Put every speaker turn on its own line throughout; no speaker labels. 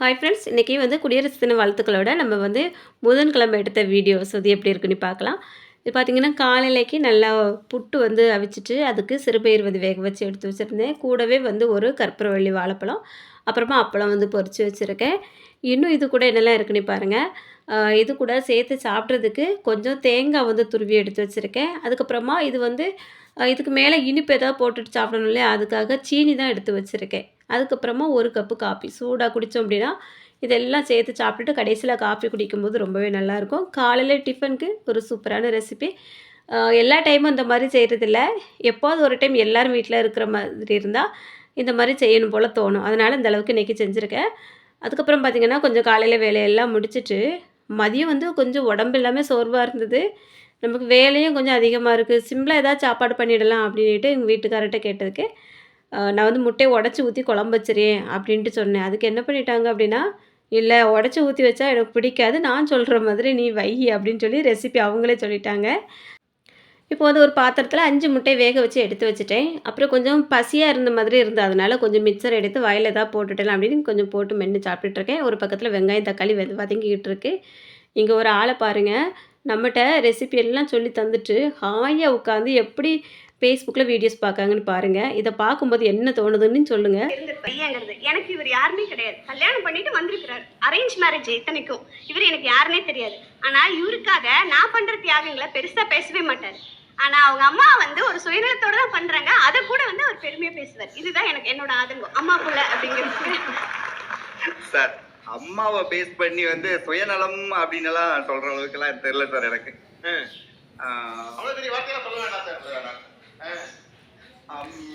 Hi friends இன்றைக்கி வந்து குடியரசு தின வாழ்த்துக்களோட நம்ம வந்து புதன்கிழமை எடுத்த வீடியோஸ் அது எப்படி இருக்குன்னு பார்க்கலாம். இது பார்த்திங்கன்னா காலையிலைக்கு நல்லா புட்டு வந்து அவிச்சிட்டு அதுக்கு சிறுபயிர் வந்து வேக வச்சு எடுத்து வச்சுருந்தேன். கூடவே வந்து ஒரு கற்பூரவள்ளி வாழைப்பழம் அப்புறமா அப்பளம் வந்து பொறிச்சு வச்சுருக்கேன். இன்னும் இது கூட என்னெல்லாம் இருக்குன்னு பாருங்கள் இது கூட சேர்த்து சாப்பிட்றதுக்கு கொஞ்சம் தேங்காய் வந்து துருவி எடுத்து வச்சுருக்கேன். அதுக்கப்புறமா இது வந்து இதுக்கு மேலே இனிப்பு ஏதாவது போட்டுட்டு சாப்பிடணும் இல்லையா? அதுக்காக சீனி தான் எடுத்து வச்சுருக்கேன். அதுக்கப்புறமா ஒரு கப்பு காஃபி சூடாக குடித்தோம் அப்படின்னா இதெல்லாம் சேர்த்து சாப்பிட்டுட்டு கடைசியில் காஃபி குடிக்கும்போது ரொம்பவே நல்லாயிருக்கும். காலையில் டிஃபனுக்கு ஒரு சூப்பரான ரெசிபி. எல்லா டைமும் இந்த மாதிரி செய்கிறதில்ல எப்போது ஒரு டைம் எல்லோரும் வீட்டில் இருக்கிற மாதிரி இருந்தால் இந்த மாதிரி செய்யணும் போல் தோணும். அதனால் இந்த அளவுக்கு இன்றைக்கி செஞ்சுருக்கேன். அதுக்கப்புறம் பார்த்திங்கன்னா கொஞ்சம் காலையில் வேலையெல்லாம் முடிச்சுட்டு மதியம் வந்து கொஞ்சம் உடம்பு எல்லாமே சோர்வாக இருந்தது. நமக்கு வேலையும் கொஞ்சம் அதிகமாக இருக்குது சிம்பிளாக ஏதாவது சாப்பாடு பண்ணிடலாம் அப்படின்ட்டு எங்கள் வீட்டுக்காரர்கிட்ட கேட்டதுக்கு நான் வந்து முட்டையை உடச்சி ஊற்றி குழம்பு வச்சிருக்கேன் அப்படின்ட்டு சொன்னேன். அதுக்கு என்ன பண்ணிட்டாங்க அப்படின்னா இல்லை உடச்சி ஊற்றி வச்சா எனக்கு பிடிக்காது. நான் சொல்கிற மாதிரி நீ வை அப்படின்னு சொல்லி ரெசிபி அவங்களே சொல்லிட்டாங்க. இப்போ வந்து ஒரு பாத்திரத்தில் அஞ்சு முட்டை வேக வச்சு எடுத்து வச்சுட்டேன். அப்புறம் கொஞ்சம் பசியாக இருந்த மாதிரி இருந்தது. அதனால் கொஞ்சம் மிக்சர் எடுத்து வாயில் ஏதாவது போட்டுட்டேன் அப்படின்னு கொஞ்சம் போட்டு மென்று சாப்பிட்டுட்ருக்கேன் ஒரு பக்கத்தில் வெங்காயம் தக்காளி வெத வதங்கிக்கிட்டு இருக்கு. இங்கே ஒரு ஆளை பாருங்கள் நம்மகிட்ட ரெசிபி எல்லாம் சொல்லி தந்துட்டு ஹாயாக உட்காந்து எப்படி ஃபேஸ்புக்கில் வீடியோஸ் பார்க்காங்கன்னு பாருங்கள் இதை பார்க்கும்போது என்ன தோணுதுன்னு சொல்லுங்கள்
பையங்கிறது. எனக்கு இவர் யாருமே கிடையாது. கல்யாணம் பண்ணிட்டு வந்திருக்கிறார். அரேஞ்ச் மேரேஜ் இத்தனைக்கும். இவர் எனக்கு யாருன்னே தெரியாது. ஆனால் இவருக்காக நான் பண்ணுற தியாகங்களை பெருசாக பேசவே மாட்டார். ஆனா அவங்க அம்மா வந்து ஒரு சுயநலத்தோட தான் பண்றாங்க. அதை கூட வந்து அவர் பெருமையா பேசுவார். இதுதான் எனக்கு என்னோட ஆதங்கம். அம்மா புள்ள அப்படிங்கிறது.
சார் அம்மாவை பேஸ் பண்ணி வந்து சுயநலம் அப்படின்னு எல்லாம் சொல்ற அளவுக்கு எல்லாம் தெரியல சார் எனக்கு.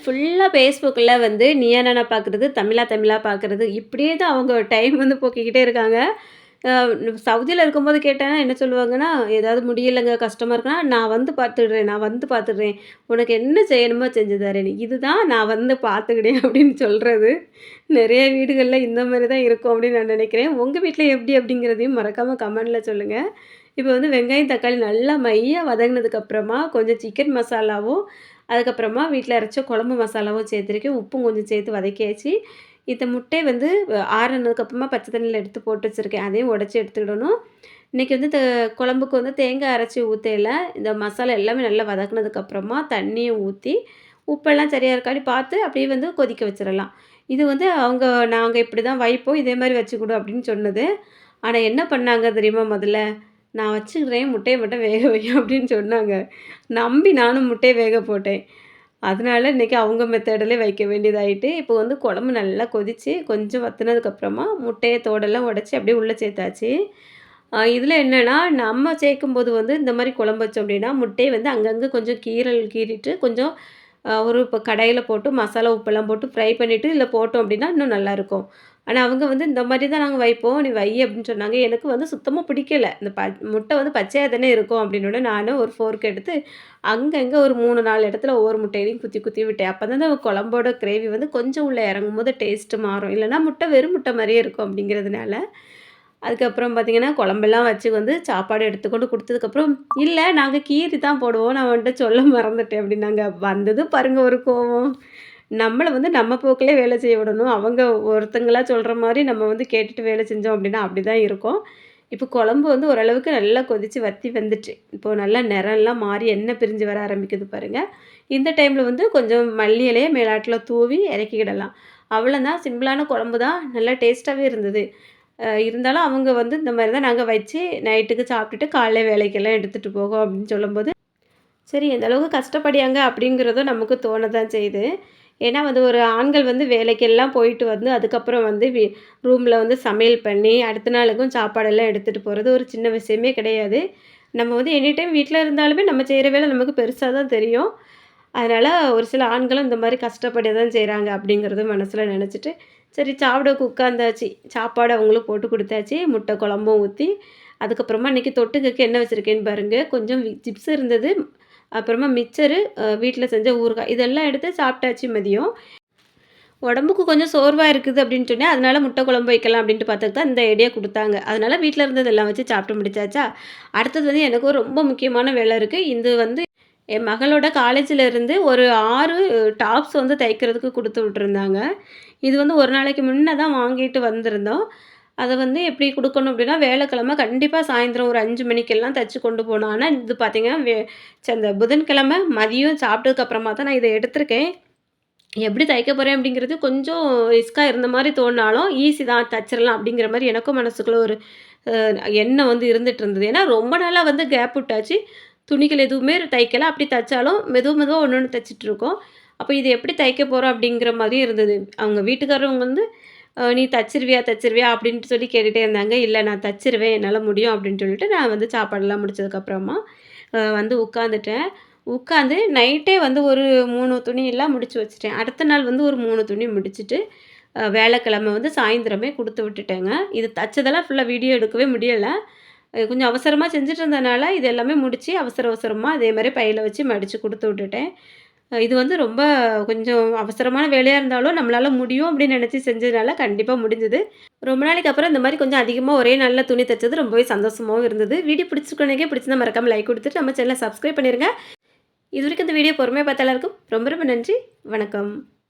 ஃபுல்லாக ஃபேஸ்புக்கில் வந்து நீயா நானா பார்க்குறது தமிழா தமிழா பார்க்குறது இப்படியே தான் அவங்க டைம் வந்து போக்கிக்கிட்டே இருக்காங்க. சவுதியில் இருக்கும்போது கேட்டேன்னா என்ன சொல்லுவாங்கன்னா ஏதாவது முடியலைங்க கஷ்டமாக இருக்குன்னா நான் வந்து பார்த்துடுறேன் நான் வந்து பார்த்துடுறேன். உனக்கு என்ன செய்யணுமோ செஞ்சு தரேன் இதுதான் நான் வந்து பார்த்துக்கிட்டேன் அப்படின்னு சொல்கிறது நிறைய வீடுகளில் இந்த மாதிரி தான் இருக்கும் அப்படின்னு நான் நினைக்கிறேன். உங்கள் வீட்டில் எப்படி அப்படிங்கிறதையும் மறக்காமல் கமெண்டில் சொல்லுங்கள் இப்போ வந்து வெங்காயம் தக்காளி நல்லா மையாக வதங்கினதுக்கப்புறமா கொஞ்சம் சிக்கன் மசாலாவும் அதுக்கப்புறமா வீட்டில் அரைச்ச குழம்பு மசாலாவும் சேர்த்துருக்கேன். உப்பும் கொஞ்சம் சேர்த்து வதக்கியாச்சு. இந்த முட்டை வந்து ஆறுனதுக்கப்புறமா பச்சை தண்ணியில் எடுத்து போட்டு வச்சுருக்கேன். அதையும் உடச்சி எடுத்துக்கிடணும். இன்றைக்கி வந்து இந்த குழம்புக்கு வந்து தேங்காய் அரைச்சி ஊற்றையில் இந்த மசாலா எல்லாமே நல்லா வதக்குனதுக்கப்புறமா தண்ணியை ஊற்றி உப்பெல்லாம் சரியாக இருக்காடி பார்த்து அப்படியே வந்து கொதிக்க வச்சிடலாம். இது வந்து அவங்க நாங்கள் இப்படி தான் வைப்போம். இதே மாதிரி வச்சுக்கிடும் அப்படின்னு சொன்னது. ஆனால் என்ன பண்ணாங்க தெரியுமா முதல்ல? நான் வச்சுக்கிறேன் முட்டையை மட்டும் வேக வை அப்படின்னு சொன்னாங்க. நம்பி நானும் முட்டையை வேக போட்டேன். அதனால இன்றைக்கி அவங்க மெத்தடிலே வைக்க வேண்டியதாகிட்டு இப்போ வந்து குழம்பு நல்லா கொதித்து கொஞ்சம் வத்துனதுக்கப்புறமா முட்டையை தோடெல்லாம் உடச்சி அப்படியே உள்ளே சேர்த்தாச்சு. இதில் என்னென்னா நம்ம சேர்க்கும்போது வந்து இந்த மாதிரி குழம்பு வச்சோம் அப்படின்னா முட்டையை வந்து அங்கங்கே கொஞ்சம் கீரல் கீறிட்டு கொஞ்சம் ஒரு இப்போ கடையில் போட்டு மசாலா உப்பெல்லாம் போட்டு ஃப்ரை பண்ணிவிட்டு இதில் போட்டோம் அப்படின்னா இன்னும் நல்லாயிருக்கும் ஆனால் அவங்க வந்து இந்த மாதிரி தான் நாங்கள் வைப்போம் நீ வை அப்படின்னு சொன்னாங்க. எனக்கு வந்து சுத்தமாக பிடிக்கல. இந்த ப முட்டை வந்து பச்சையாக தானே இருக்கும் அப்படின்னு நானும் ஒரு ஃபோர்க் எடுத்து அங்கங்கே ஒரு மூணு நாலு இடத்துல ஒவ்வொரு முட்டையிலையும் குத்தி குத்தி விட்டேன். அப்போ தான் அந்த குழம்போட கிரேவி வந்து கொஞ்சம் உள்ளே இறங்கும் போது டேஸ்ட்டு மாறும். இல்லைன்னா முட்டை வெறும் முட்டை மாதிரியே இருக்கும் அப்படிங்கிறதுனால. அதுக்கப்புறம் பார்த்திங்கன்னா குழம்பெல்லாம் வச்சு வந்து சாப்பாடு எடுத்துக்கொண்டு கொடுத்ததுக்கப்புறம் இல்லை நாங்கள் கீரி தான் போடுவோம். நான் வந்துட்டு சொல்ல மறந்துட்டேன் அப்படின்னாங்க. வந்தது பாருங்கள் ஒரு கோவம். நம்மளை வந்து நம்ம போக்கிலே வேலை செய்ய விடணும். அவங்க ஒருத்தங்களாக சொல்கிற மாதிரி நம்ம வந்து கேட்டுட்டு வேலை செஞ்சோம் அப்படின்னா அப்படி தான் இருக்கும். இப்போ குழம்பு வந்து ஓரளவுக்கு நல்லா கொதித்து வத்தி வந்துட்டு இப்போது நல்லா நிறம்லாம் மாறி எண்ணெய் பிரிஞ்சு வர ஆரம்பிக்குது பாருங்கள் இந்த டைமில் வந்து கொஞ்சம் மல்லி இலையை மேலாட்டில் தூவி இறக்கிக்கிடலாம். அவ்வளோதான் சிம்பிளான குழம்பு தான். நல்லா டேஸ்ட்டாகவே இருந்தது. இருந்தாலும் அவங்க வந்து இந்த மாதிரி தான் நாங்கள் வச்சு நைட்டுக்கு சாப்பிட்டுட்டு காலைல வேலைக்கெல்லாம் எடுத்துகிட்டு போகும் அப்படின்னு சொல்லும்போது சரி எந்த அளவுக்கு கஷ்டப்படியாங்க அப்படிங்கிறதும் நமக்கு தோண தான் செய்யுது. ஏன்னா வந்து ஒரு ஆண்கள் வந்து வேலைக்கெல்லாம் போயிட்டு வந்து அதுக்கப்புறம் வந்து வீ ரூமில் வந்து சமையல் பண்ணி அடுத்த நாளுக்கும் சாப்பாடெல்லாம் எடுத்துகிட்டு போகிறது ஒரு சின்ன விஷயமே கிடையாது. நம்ம வந்து எனி டைம் வீட்டில் இருந்தாலுமே நம்ம செய்கிற வேலை நமக்கு பெருசாக தான் தெரியும். அதனால் ஒரு சில ஆண்களும் இந்த மாதிரி கஷ்டப்பட்டு தான் செய்கிறாங்க அப்படிங்கிறது மனசில் நினச்சிட்டு சரி சாப்பிடக்கு உட்காந்தாச்சு சாப்பாடு அவங்களுக்கு போட்டு கொடுத்தாச்சு முட்டை குழம்பும் ஊற்றி அதுக்கப்புறமா இன்றைக்கி தொட்டுக்கு என்ன வச்சுருக்கேன்னு பாருங்கள் கொஞ்சம் சிப்ஸ் இருந்தது அப்புறமா மிச்சரு வீட்டில் செஞ்ச ஊறுகாய் இதெல்லாம் எடுத்து சாப்பிட்டாச்சு மதியம். உடம்புக்கு கொஞ்சம் சோர்வாக இருக்குது அப்படின்னு சொன்னேன். அதனால் முட்டை குழம்பு வைக்கலாம் அப்படின்ட்டு பார்த்துக்கு தான் இந்த ஐடியா கொடுத்தாங்க. அதனால் வீட்டில் இருந்ததெல்லாம் வச்சு சாப்பிட்டு முடிச்சாச்சா? அடுத்தது வந்து எனக்கு ரொம்ப முக்கியமான வேலை இருக்குது இது வந்து என் மகளோட காலேஜில் இருந்து ஒரு ஆறு டாப்ஸ் வந்து தைக்கிறதுக்கு கொடுத்து விட்ருந்தாங்க இது வந்து ஒரு நாளைக்கு முன்னே தான் வாங்கிட்டு வந்திருந்தோம். அதை வந்து எப்படி கொடுக்கணும் அப்படின்னா, வேலைக்கிழமை கண்டிப்பாக சாயந்தரம் ஒரு அஞ்சு மணிக்கெல்லாம் தச்சு கொண்டு போனோம் ஆனால் இது பார்த்தீங்கன்னா, வே அந்த புதன்கிழமை மதியம் சாப்பிட்டதுக்கப்புறமா தான் நான் இதை எடுத்திருக்கேன். எப்படி தைக்க போகிறேன் அப்படிங்கிறது கொஞ்சம் ரிஸ்க்காக இருந்த மாதிரி தோணுனாலும், ஈஸி தான் தச்சிடலாம் அப்படிங்கிற மாதிரி எனக்கும் மனசுக்குள்ள ஒரு எண்ணம் வந்து இருந்துகிட்டு இருந்தது. ஏன்னா ரொம்ப நாளாக வந்து கேப் விட்டாச்சு. துணிகள் எதுவுமே தைக்கலை அப்படி தைச்சாலும் மெதுவும் மெதுவாக ஒன்று ஒன்று தைச்சிட்ருக்கோம் அப்போ இது எப்படி தைக்க போகிறோம் அப்படிங்கிற மாதிரி இருந்தது. அவங்க வீட்டுக்காரவங்க வந்து "நீ தச்சிருவியா தச்சிருவியா அப்படின்ட்டு சொல்லி கேட்டுகிட்டே இருந்தாங்க. இல்லை நான் தச்சிருவேன் என்னால் முடியும்." அப்படின்னு சொல்லிட்டு நான் வந்து சாப்பாடெல்லாம் முடிச்சதுக்கப்புறமா வந்து உட்காந்துட்டேன். உட்காந்து நைட்டே வந்து ஒரு மூணு துணியெல்லாம் முடிச்சு வச்சுட்டேன். அடுத்த நாள் வந்து ஒரு மூணு துணி முடிச்சுட்டு, வேலைக்கிழமை வியாழக்கிழமை வந்து சாயந்தரமே கொடுத்து விட்டுட்டேங்க. இது தச்சதெல்லாம் ஃபுல்லாக வீடியோ எடுக்கவே முடியலை கொஞ்சம் அவசரமாக செஞ்சுட்டு இருந்தனால, இது எல்லாமே முடித்து அவசர அவசரமாக அதே மாதிரி பையில் வச்சு மடித்து கொடுத்து விட்டுட்டேன். இது வந்து ரொம்ப கொஞ்சம் அவசரமான வேலையாக இருந்தாலும், நம்மளால் முடியும் அப்படின்னு நினச்சி செஞ்சதுனால கண்டிப்பாக முடிஞ்சது. ரொம்ப நாளைக்கு அப்புறம் இந்த மாதிரி கொஞ்சம் அதிகமாக ஒரே நல்ல துணி தைச்சது ரொம்பவே சந்தோஷமாகவும் இருந்தது. வீடியோ பிடிச்சிருக்கும்னு பிடிச்சிருந்தா மறக்காமல் லைக் கொடுத்துட்டு நம்ம சேனலை சப்ஸ்கிரைப் இது வரைக்கும் இந்த வீடியோ பொறுமையாக பார்த்தாலும் இருக்கும் ரொம்ப ரொம்ப நன்றி. வணக்கம்.